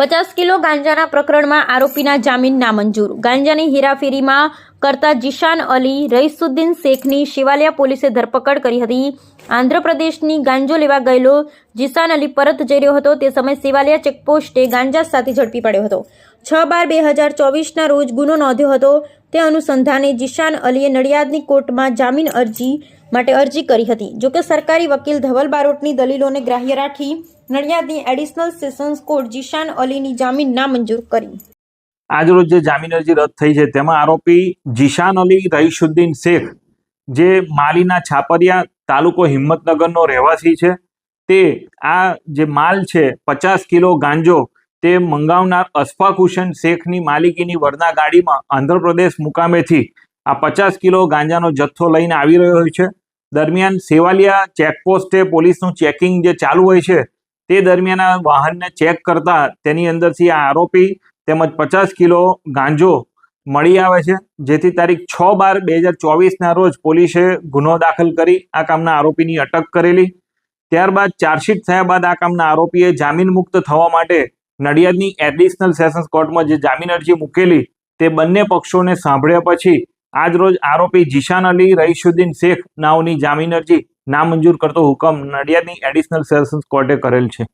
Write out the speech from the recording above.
પચાસ કિલો ગાંજાના પ્રકરણમાં આરોપીના જામીન નામંજૂર. ગાંજાની હેરાફેરીમાં કરતા જીશાન અલી, રઈસુદ્દીન શેખની શિવાલિયા પોલીસે ધરપકડ કરી હતી. આંધ્રપ્રદેશની ગાંજો લેવા ગયેલો જીશાન અલી પરત જઈ રહ્યો હતો. તે સમયે શિવાલિયા ચેકપોસ્ટે ગાંજા સાથે ઝડપી પડ્યો હતો. છ બાર બે હજાર ચોવીસના રોજ ગુનો નોંધ્યો હતો. તે અનુસંધાને જીશાન અલીએ નડિયાદની કોર્ટમાં જામીન અરજી માટે અરજી કરી હતી. જોકે સરકારી વકીલ ધવલ બારોટની દલીલોને ગ્રાહ્ય રાખી નડિયાદની એડિશનલ સેશન્સ કોર્ટ જીશાન અલીની જામીન નામંજૂર કરી. આજરોજ જે જામીન અરજી રદ થઈ છે, તેમાં આરોપી જીશાન અલી રઈશુદ્દીન શેખ, જે માલીના છાપરિયા તાલુકો હિંમતનગરનો રહેવાસી છે, તે આ જે માલ છે, પચાસ કિલો ગાંજો, તે મંગાવનાર અશફાક હુસેન શેખની માલિકીની વરના ગાડીમાં આંધ્રપ્રદેશ મુકામેથી આ પચાસ કિલો ગાંજાનો જથ્થો લઈને આવી રહ્યો છે. દરમિયાન સેવાલિયા ચેકપોસ્ટે પોલીસનું ચેકિંગ જે ચાલુ હોય છે, તે દરમિયાન આ વાહનને ચેક કરતા તેની અંદરથી આ આરોપી તેમજ પચાસ કિલો ગાંજો મળી આવે છે. જેથી તારીખ છ બાર બે હજાર ચોવીસના રોજ પોલીસે ગુનો દાખલ કરી આ કામના આરોપીની અટક કરેલી. ત્યારબાદ ચાર્જશીટ થયા બાદ આ કામના આરોપીએ જામીન મુક્ત થવા માટે નડિયાદની એડિશનલ સેશન્સ કોર્ટમાં જે જામીન અરજી મૂકેલી, તે બંને પક્ષોને સાંભળ્યા પછી આજ રોજ આરોપી જીશાન અલી, રહીશુદ્દીન શેખ નાઓની જામીન અરજી નામંજૂર કરતો હુકમ નડિયાદની એડિશનલ સેશન્સ કોર્ટે કરેલ છે.